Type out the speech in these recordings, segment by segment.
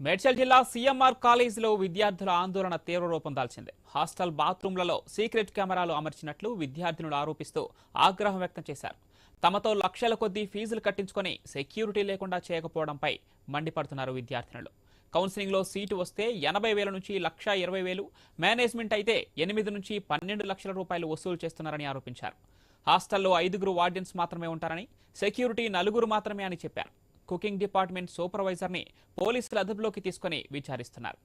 మేడ్చల్ జిల్లా సీఎంఆర్ కాలేజీలో విద్యార్థుల ఆందోళన తీవ్ర రూపం దాల్చింది. హాస్టల్ బాత్రూంలలో సీక్రెట్ కెమెరాలు అమర్చినట్లు విద్యార్థినులు ఆరోపిస్తూ ఆగ్రహం వ్యక్తం చేశారు. తమతో లక్షల కొద్దీ ఫీజులు కట్టించుకొని సెక్యూరిటీ లేకుండా చేయకపోవడంపై మండిపడుతున్నారు విద్యార్థినులు. కౌన్సిలింగ్లో సీటు వస్తే ఎనభై వేల నుంచి లక్ష ఇరవై వేలు మేనేజ్మెంట్ అయితే ఎనిమిది నుంచి పన్నెండు లక్షల రూపాయలు వసూలు చేస్తున్నారని ఆరోపించారు. హాస్టల్లో ఐదుగురు వార్డెన్స్ మాత్రమే ఉంటారని సెక్యూరిటీ నలుగురు మాత్రమే అని చెప్పారు. కుకింగ్ డిపార్ట్మెంట్ సూపర్వైజర్ని పోలీసులు అదుపులోకి తీసుకొని విచారిస్తున్నారు.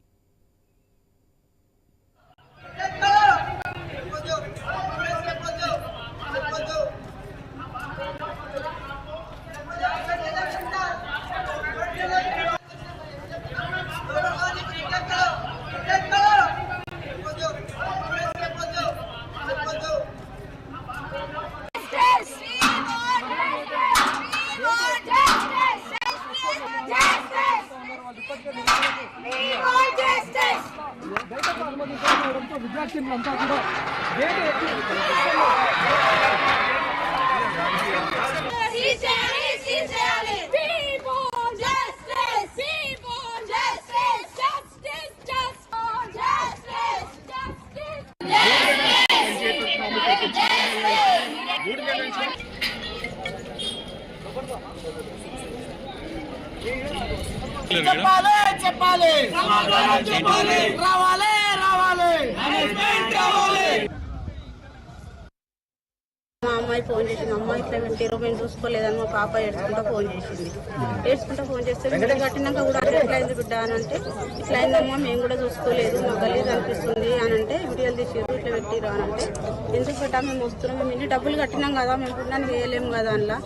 Justice, justice. చెప్పాలి చెప్పాలి రావాలి మా అమ్మాయి ఫోన్ చేసింది. అమ్మ ఇట్లా మేము చూసుకోలేదని మా పాప ఏడ్చుకుంటా ఫోన్ చేసింది. ఏడ్చుకుంటా ఫోన్ చేస్తే వీడియో కట్టినాక కూడా ఎట్లా అయింది బిడ్డ అని అంటే ఇట్లా అయిందమ్మా మేము కూడా చూసుకోలేదు మా గలీజ్ అనిపిస్తుంది అని అంటే వీడియోలు తీసారు ఇట్లా పెట్టిరు అని అంటే ఎందుకు పెట్టా మేము వస్తున్నాం మేము ఇన్ని డబ్బులు కట్టినాం కదా మేము పుణ్యానికి వేయలేము కదా అందులో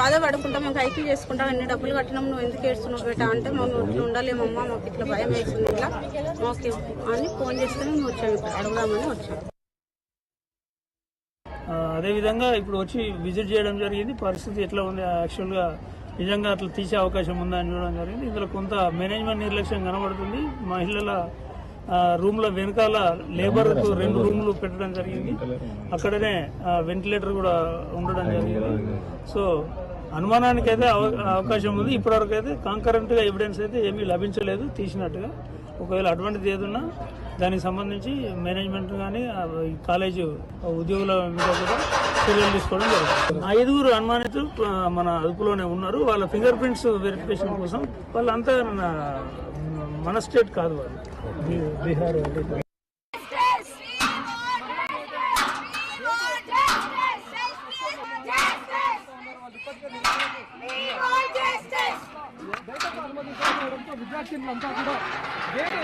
బాధపడుకుంటా మేము కైకి చేసుకుంటాం ఎన్ని డబ్బులు కట్టినాం నువ్వు ఎందుకు ఏడుస్తున్నావు బేటా అంటే మేము ఇట్లా ఉండలేమమ్మా మాకు ఇట్లా భయం వేస్తుంది ఇట్లా మాకు అని ఫోన్ చేస్తే మేము వచ్చాము ఇక్కడ అడుగుదామని వచ్చాము అదేవిధంగా ఇప్పుడు వచ్చి విజిట్ చేయడం జరిగింది. పరిస్థితి ఎట్లా ఉంది? యాక్చువల్గా నిజంగా అట్లా తీసే అవకాశం ఉందా అని చూడడం జరిగింది. ఇందులో కొంత మేనేజ్మెంట్ నిర్లక్ష్యం కనబడుతుంది. మహిళల రూమ్ల వెనకాల లేబర్కు రెండు రూమ్లు పెట్టడం జరిగింది. అక్కడనే వెంటిలేటర్ కూడా ఉండడం జరిగింది. సో అనుమానానికి అయితే అవ- అవకాశం ఉంది. ఇప్పటివరకు అయితే కాంకరెంట్గా ఎవిడెన్స్ అయితే ఏమీ లభించలేదు. తీసినట్టుగా. ఒకవేళ అటువంటిది ఏదన్నా దానికి సంబంధించి మేనేజ్మెంట్ కానీ కాలేజ్ ఉద్యోగుల మీద కూడా చర్యలు తీసుకోవడం జరుగుతుంది. ఐదుగురు అనుమానితులు మన అదుపులోనే ఉన్నారు. వాళ్ళ ఫింగర్ ప్రింట్స్ వెరిఫికేషన్ కోసం వాళ్ళంతా నా- మన స్టేట్ కాదు వాళ్ళు. బీహార్ అనుమతించడంతో విద్యార్థినులంతా కూడా గేటు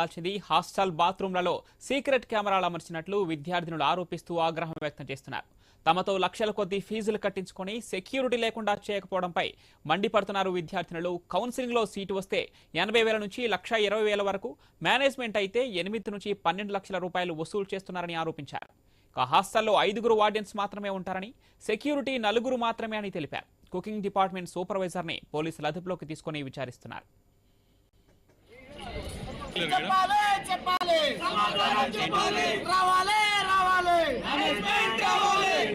దాల్చింది హాస్టల్ బాత్రూంలలో సీక్రెట్ కెమెరాలు అమర్చినట్లు విద్యార్థినులు ఆరోపిస్తూ ఆగ్రహం వ్యక్తం చేస్తున్నారు. తమతో లక్షల కొద్దీ ఫీజులు కట్టించుకొని సెక్యూరిటీ లేకుండా చేయకపోవడంపై మండిపడుతున్నారు విద్యార్థినులు. కౌన్సిలింగ్లో సీటు వస్తే ఎనభై వేల నుంచి లక్ష ఇరవై వేల వరకు మేనేజ్మెంట్ అయితే ఎనిమిది నుంచి పన్నెండు లక్షల రూపాయలు వసూలు చేస్తున్నారని ఆరోపించారు. ఇక హాస్టల్లో ఐదుగురు వార్డెన్స్ మాత్రమే ఉంటారని సెక్యూరిటీ నలుగురు మాత్రమే అని తెలిపారు. కుకింగ్ డిపార్ట్మెంట్ సూపర్వైజర్ని పోలీసులు అదుపులోకి తీసుకుని విచారిస్తున్నారు. చెప్పాలి చెప్పాలి. చెప్పాలి. రావాలి రావాలి. రావాలి.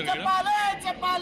చెప్పాలి చెప్పాలి.